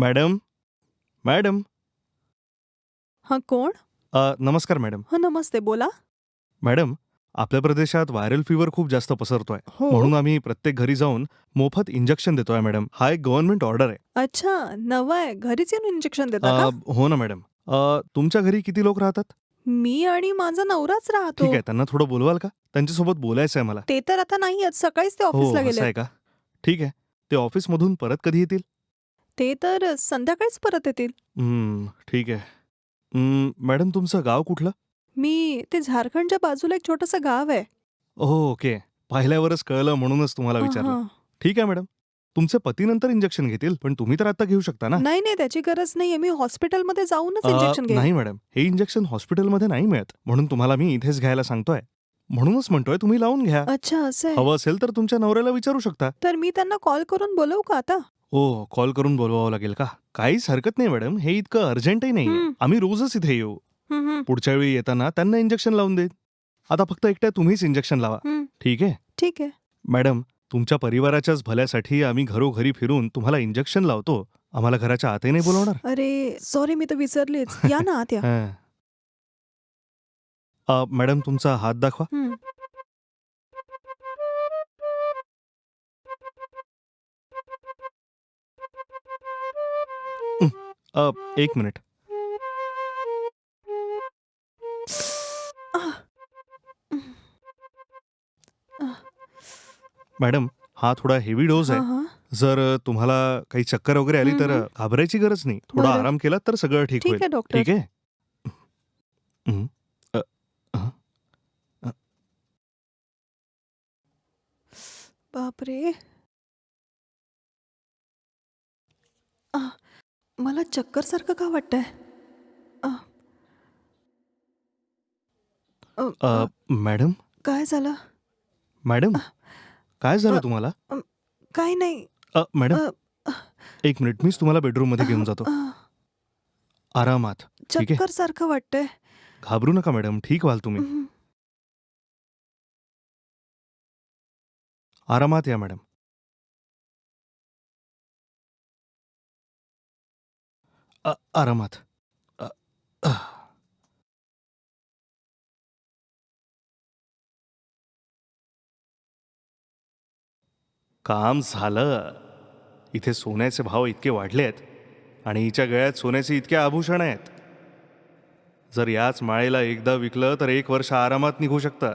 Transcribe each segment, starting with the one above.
Madam? Madam? हा कोण? अ, नमस्कार मॅडम. हा नमस्ते बोला. मॅडम आपल्या प्रदेशात व्हायरल फीवर खूप जास्त पसरतोय. हो. म्हणून आम्ही प्रत्येक घरी जाऊन मोफत इंजेक्शन देतोय मॅडम. हा एक गव्हर्नमेंट ऑर्डर आहे. अच्छा नवं आहे. घरीच येऊन इंजेक्शन देता अ, हो ना मॅडम. अ, तुमच्या घरी किती लोक राहतात? मी आणि माझा नवराच राहतो. ठीक आहे त्यांना थोडं बोलवाल का? त्यांच्यासोबत बोलायचं आहे मला. ते तर आता नाही आहेत सकाळीच ते हो ऑफिसला असं गेले आहे का? ठीक आहे. ते ऑफिसमधून परत कधी येतील? ते तर संध्याकाळीच परत येतील. हम्म, ठीक आहे. हम्म, मॅडम तुमचं गाव कुठलं? मी ते झारखंडच्या बाजूला एक छोटस गाव आहे. ओके. पाहिल्यावरच कळलं म्हणूनच तुम्हाला विचारलं. ठीक आहे मॅडम. तुमचे पती नंतर इंजेक्शन घेतील पण तुम्ही तर आता घेऊ शकता ना? नाही नाही त्याची गरज नाहीये. मी हॉस्पिटलमध्ये जाऊनच अ, इंजेक्शन घेईन नाही मॅडम. हे इंजेक्शन हॉस्पिटलमध्ये नाही मिळत. म्हणून तुम्हाला मी इथेच घ्यायला सांगतोय. म्हणूनच म्हणतोय तुम्ही लावून घ्या. अच्छा असं आहे. हवं असेल तर तुमच्या नवऱ्याला विचारू शकता. तर मी त्यांना कॉल करून बोलवू का आता? हो कॉल करून बोलवावं लागेल का? काहीच हरकत नाही मॅडम. हे इतकं अर्जंटही नाही. आम्ही रोजच इथे येऊ. पुढच्या वेळी येताना त्यांना इंजेक्शन लावून देईन. आता फक्त एकट्या तुम्हीच इंजेक्शन लावा. ठीक आहे? ठीक आहे. मॅडम तुमच्या परिवाराच्याच भल्यासाठी आम्ही घरोघरी फिरून तुम्हाला इंजेक्शन लावतो. आम्हाला घराच्या आतही नाही बोलवणार. अरे सॉरी मी तर विसरलीच. या ना आत या. हं. अ, मॅडम तुमचा हात दाखवा. अ, एक मिनिट. मॅडम हा थोडा हेवी डोज हा, आहे. जर तुम्हाला काही चक्कर वगैरे आली तर हम्म. घाबरायची गरज नाही थोडा बरं. आराम केला तर सगळं ठीक ठीक होईल आहे डॉक्टर ठीक आहे. अ. बापरे आह, मला चक्कर सारखं का वाटतंय? आह. अ, अ, अ, मॅडम? काय झालं? मॅडम काय झालं अ, तुम्हाला? काय नाही. अ, मॅडम अ, एक मिनिट मीच तुम्हाला बेडरूममध्ये घेऊन जातो. आह, आरामात ठीक आहे? चक्कर सारखं वाटतंय. घाबरू नका मॅडम ठीक व्हाल तुम्ही. हम्म. आरामात या मॅडम. अ, आरामात. अ, काम झालं. इथे सोन्याचे भाव इतके वाढले आहेत आणि हिच्या गळ्यात सोन्याचे इतके आभूषण आहेत. जर याच माळेला एकदा विकलं तर एक वर्ष आरामात निघू शकतं.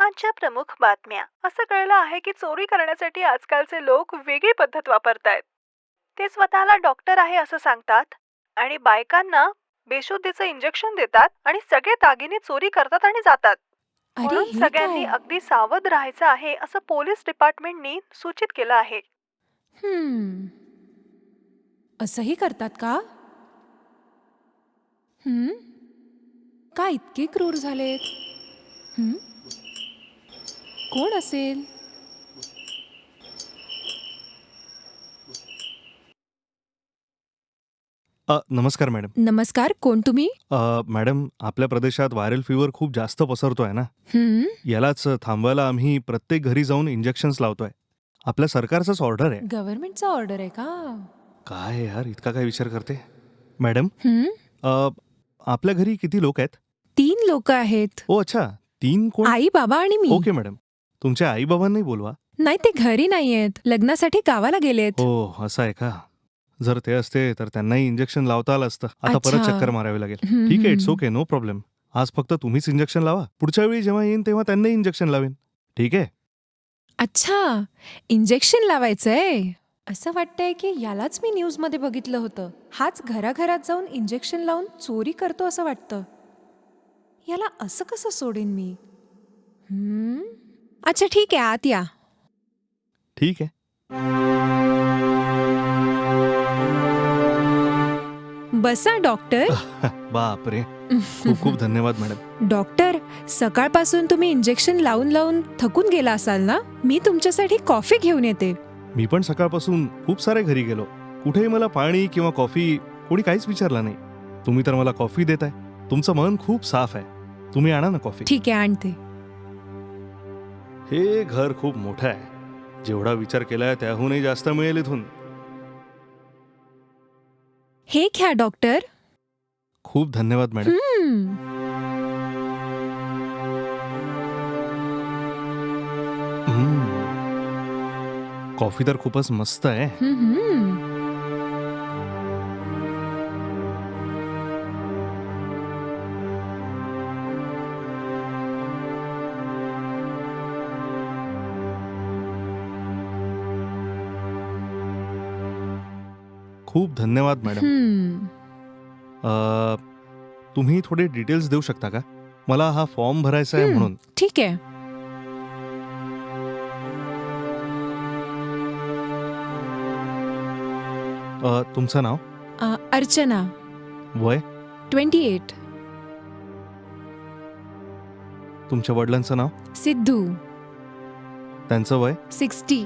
आजच्या प्रमुख बातम्या असं कळलं आहे की चोरी करण्यासाठी आजकालचे लोक वेगळी पद्धत वापरतायत ते स्वतःला डॉक्टर आहे असं सांगतात आणि बायकांना बेशुद्धीचं इंजेक्शन देतात आणि सगळे दागिने चोरी करतात आणि जातात अरे म्हणून हे सगळ्यांनी काय? अगदी सावध राहायचं आहे असं पोलीस डिपार्टमेंटनी सूचित केलं आहे हम्म. असंही करतात का हम्म? का इतके क्रूर झालेत हम्म? कोण असेल? अ, नमस्कार मॅडम. नमस्कार कोण तुम्ही? अ, मॅडम आपल्या प्रदेशात व्हायरल फीवर खूप जास्त पसरतोय ना? हम्म? यालाच थांबवायला आम्ही प्रत्येक घरी जाऊन इंजेक्शन्स लावतोय. आपल्या सरकारचाच ऑर्डर आहे. गव्हर्नमेंटचा ऑर्डर आहे का? काय यार इतका काय विचार करते? मॅडम? अ, आपल्या घरी किती लोक आहेत? तीन लोक आहेत. ओ अच्छा. तीन कोण? आई बाबा आणि मी. Okay madam. तुमच्या आई बाबांनाही बोलवा. नाही ते घरी नाहीयेत. लग्नासाठी गावाला गेलेत. हो असं आहे का? जर ते असते तर त्यांनाही इंजेक्शन लावता आलं असतं. आता परत अच्छा. चक्कर मारावी लागेल. हम्म, ठीक आहे इट्स हम्म. ओके नो प्रॉब्लेम आज फक्त तुम्हीच इंजेक्शन लावा. पुढच्या वेळी जेव्हा येईन तेव्हा त्यांनाही इंजेक्शन लावेन. ठीक आहे? अच्छा. इंजेक्शन लावायचंय? असं वाटतंय की यालाच मी न्यूजमध्ये बघितलं होतं. हाच घराघरात जाऊन इंजेक्शन लावून चोरी करतो असं वाटतं. याला असं कसं सोडेन मी? हम्म? अच्छा ठीक आहे आत या. ठीक आहे. बसा डॉक्टर. बापरे. खूप खूप धन्यवाद मॅडम. डॉक्टर सकाळपासून तुम्ही इंजेक्शन लावून लावून थकून गेला असाल ना? मी तुमच्यासाठी कॉफी घेऊन येते. मी पण सकाळपासून खूप सारे घरी गेलो. कुठेही मला पाणी किंवा कॉफी कोणी काहीच विचारलं नाही. तुम्ही तर मला कॉफी देताय. तुमचं मन खूप साफ आहे. तुम्ही आणा ना कॉफी. ठीक आहे आणते. हे घर खूप मोठं आहे जेवढा विचार केलाय त्याहूनही जास्त मिळेल इथून हे घ्या डॉक्टर खूप धन्यवाद मॅडम हम्म. हम्म. कॉफ़ी तर खूपच मस्त आहे हम्म. खूप धन्यवाद मॅडम. हम्म. अ, तुम्ही थोडे डिटेल्स देऊ शकता का? मला हा फॉर्म भरायचा आहे हम्म. म्हणून. ठीक आहे. अ, तुमचं नाव? अ, अर्चना. वय? Twenty eight. तुमच्या वडिलांचं नाव? सिद्धू. त्यांचं वय? सिक्स्टी.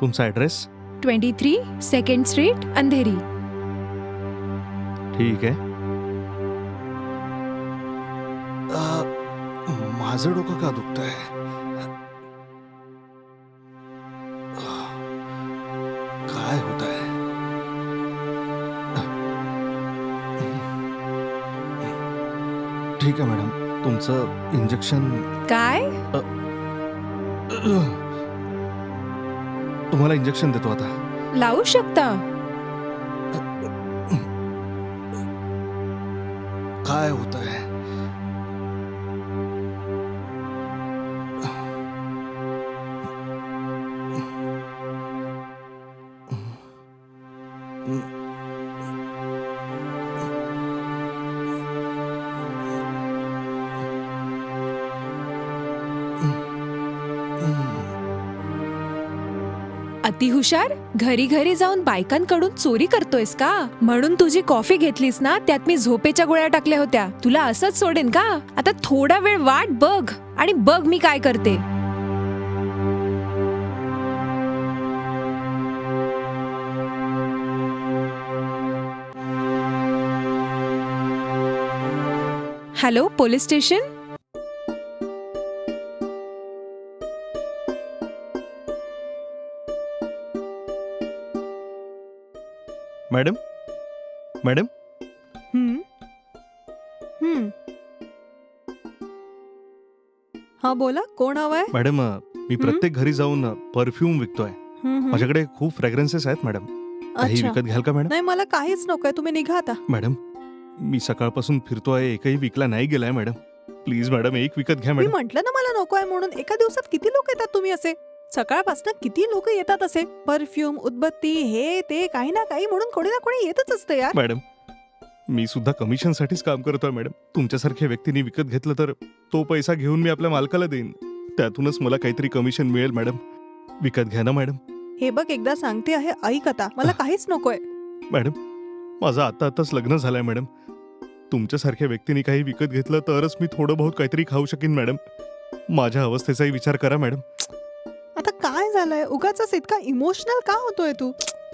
तुमचा address? Twenty three second street Andheri. ठीक आहे अ, माझं डोकं का दुखत आहे काय होत आहे ठीक आहे मॅडम. तुमचं इंजेक्शन काय? तुम्हाला इंजेक्शन देतो आता. लावू शकता. काय होत आहे अतिहुशार? घरी घरी जाऊन बायकांकडून चोरी करतोयस का? म्हणून तुझी कॉफी घेतलीस ना त्यात मी झोपेच्या गोळ्या टाकल्या होत्या. तुला असंच सोडेन का? आता थोडा वेळ वाट बघ आणि बघ मी काय करते. Hello police station? Madam madam हम्म. हम्म. हा बोला. कोण हवाय मॅडम अ, मी प्रत्येक घरी जाऊन परफ्यूम विकतोय. हम्म, हम्म. माझ्याकडे खूप फ्रॅग्रन्सेस आहेत मॅडम काही अच्छा. विकत घ्याल का मॅडम नाही मला काहीच नकोय. तुम्ही निघा आता. मॅडम मी सकाळपासून फिरतोय एकही विकला नाही गेलाय मॅडम प्लीज मॅडम एक विकत घ्या मी मॅडम म्हंटल ना मला नकोय म्हणून. एका दिवसात किती लोक येतात तुम्ही असे? सकाळपासून किती लोक येतात असे? परफ्यूम उदबत्ती हे ते काही ना काही म्हणून कोणी ना कोणी येतच असतं यार. मॅडम मी सुद्धा कमिशनसाठीच काम करतोय मॅडम. तुमच्यासारख्या व्यक्तीने विकत घेतलं तर तो पैसा घेऊन मी आपल्या मालकाला देईन. त्यातूनच मला काहीतरी कमिशन मिळेल मॅडम. विकत घ्या ना मॅडम. हे बघ एकदा सांगते आहे ऐक आता. मला काहीच नकोय. मॅडम माझं आता आताच लग्न झालंय मॅडम. तुमच्यासारख्या व्यक्तीने काही विकत घेतलं तरच मी थोडं बहुत काहीतरी खाऊ शकीन मॅडम. माझ्या अवस्थेचाही विचार करा मॅडम. झालंय उगाच इतका इमोशनल का होतोय तू?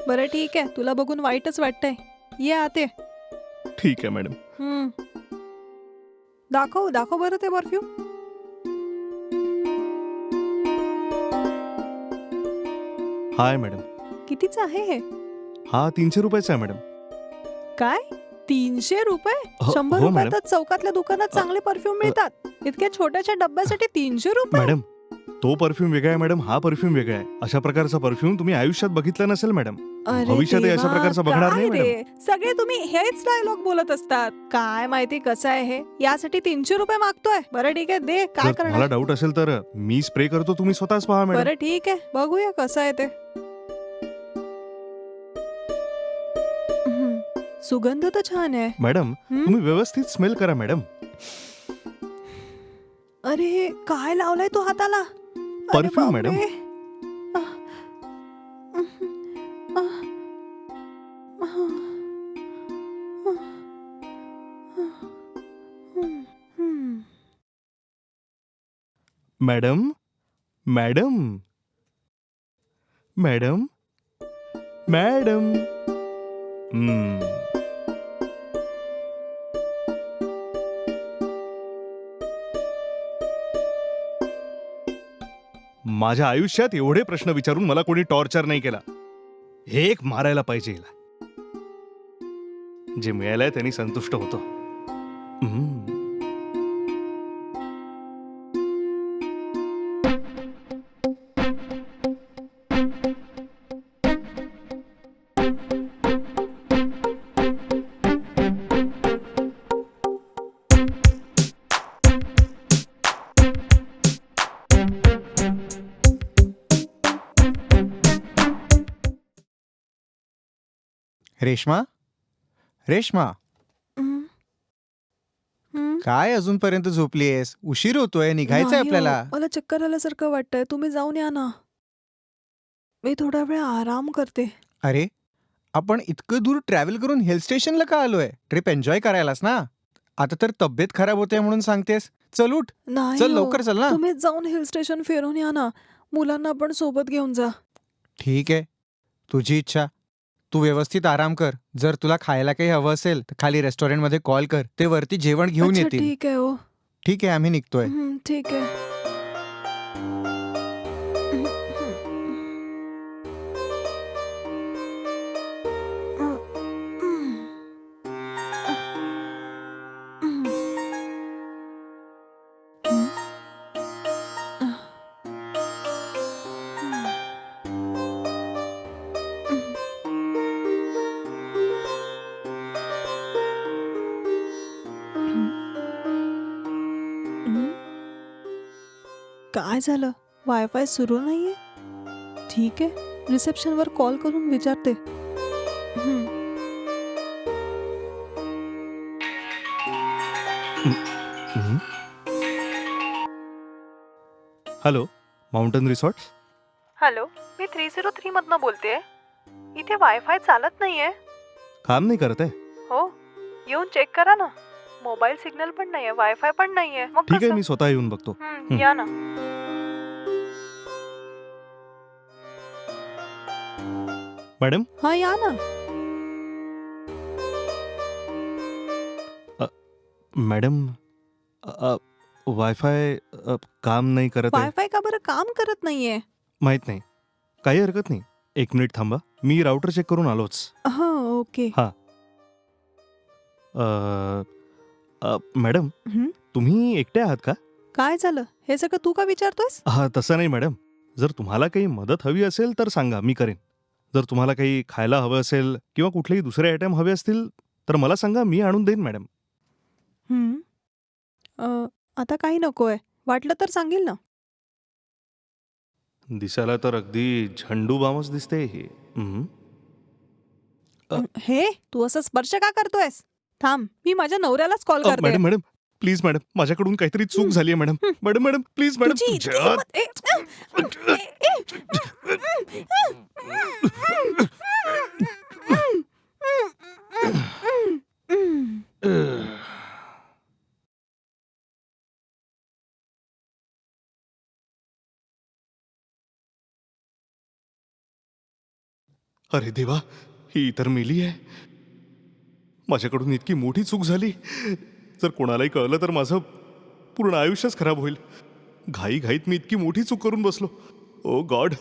बरं ठीक आहे तुला बघून वाईटच वाटतंय. ये आते ठीक आहे मॅडम. हम्म. दाखव दाखव बरं ते परफ्यूम हाय मॅडम. कितीचं आहे हे? हा तीनशे रुपयाचा आहे मॅडम. काय? तीनशे रुपये? हो- शंभर हो, रुपये मॅडम. तर चौकातल्या दुकानात चांगले परफ्यूम मिळतात. इतक्या छोट्याशा डब्यासाठी तीनशे रुपये? मॅडम तो परफ्यूम वेगळा आहे मॅडम हा परफ्यूम वेगळा आहे. अशा प्रकारचा परफ्यूम तुम्ही आयुष्यात बघितला नसेल मॅडम भविष्यातही अशा प्रकारचा बघणार नाही सगळे तुम्ही हेच डायलॉग बोलत असतात. काय माहिती कसं आहे हे? यासाठी तीनशे रुपये मागतोय. बरं ठीक आहे दे. काय जर मला डाऊट असेल तर मी स्प्रे करतो तुम्ही स्वतःच पहा मॅडम बरं ठीक आहे. बघूया कसं आहे ते. सुगंध तर छान आहे. मॅडम तुम्ही व्यवस्थित स्मेल करा मॅडम अरे काय लावलाय तो हाताला? Perfume, madam. Madam madam. Madam madam. माझ्या आयुष्यात एवढे प्रश्न विचारून मला कोणी टॉर्चर नाही केला हे एक मारायला पाहिजे हिला. जे मिळालंय त्यांनी संतुष्ट होतो हम्म. रेश्मा? रेश्मा. काय अजूनपर्यंत झोपलीयस? उशीर होतोय निघायचंय नाही हो, आपल्याला. मला चक्कर आल्यासारखं वाटतंय. तुम्ही जाऊन या ना. मी थोडा वेळ आराम करते. अरे आपण इतकं दूर ट्रॅव्हल करून हिल स्टेशनला का आलोय? ट्रिप एन्जॉय करायलास ना? आता तर तब्येत खराब होते म्हणून सांगतेस. चल उठ. नाही चल हो. लवकर चल ना. तुम्हीच जाऊन हिल स्टेशन फिरून या ना. मुलांना पण सोबत घेऊन जा. ठीक आहे. तुझी इच्छा. तू व्यवस्थित आराम कर. जर तुला खायला काही हवं असेल तर खाली रेस्टॉरंटमध्ये कॉल कर. ते वरती जेवण घेऊन अच्छा येतील. ठीक आहे हो. ठीक आहे आम्ही निघतोय. हम्म, ठीक आहे. काय झालं? वायफाय सुरू नाहीये? ठीक आहे रिसेप्शनवर कॉल करून विचारते. हम्म. हम्म. हॅलो माउंटन रिसॉर्ट हॅलो मी थ्री झिरो थ्री मधनं बोलते इथे वायफाय चालत नाहीये. काम नाही करत आहे. हो येऊन चेक करा ना. मोबाईल सिग्नल पण नाहीये वायफाय पण नाहीये. मग ठीक आहे कसं? मी स्वतः येऊन बघतो. हं. या ना. मॅडम हा या ना मॅडम वायफाय काम नाही करत आहे वायफाय का बरं काम करत नाहीये माहीत नाही. काही हरकत नाही. एक मिनिट थांबा. मी राऊटर चेक करून आलोच. हा ओके अ, अ, मॅडम हं? तुम्ही एकटे आहात का? काय झालं? हे सगळं तू का विचारतोयस? हा तसं नाही मॅडम जर तुम्हाला काही मदत हवी असेल तर सांगा मी करेन. जर तुम्हाला काही खायला हवं असेल किंवा कुठलेही दुसरे आयटम हवे असतील तर मला सांगा मी आणून देईन मॅडम हं. अ, आता काही नकोय वाटलं तर सांगेल ना दिसायला तर अगदी झंडू बामच दिसते हे हं. अ. हे तू असं स्पर्श का करतोयस थांब मी माझ्या नवऱ्यालाच कॉल अ, करते मॅडम मॅडम प्लीज मॅडम माझ्याकडून काहीतरी चूक हं. झाली आहे मॅडम हं. मॅडम मॅडम प्लीज मॅडम तुझी इतकी तुझ्या- हिंमत- ए, अरे देवा ही इतर मेली आहे. माझ्याकडून इतकी मोठी चूक झाली. जर कोणालाही कळलं तर माझं पूर्ण आयुष्यच खराब होईल. घाई घाईत मी इतकी मोठी चूक करून बसलो. ओ गॉड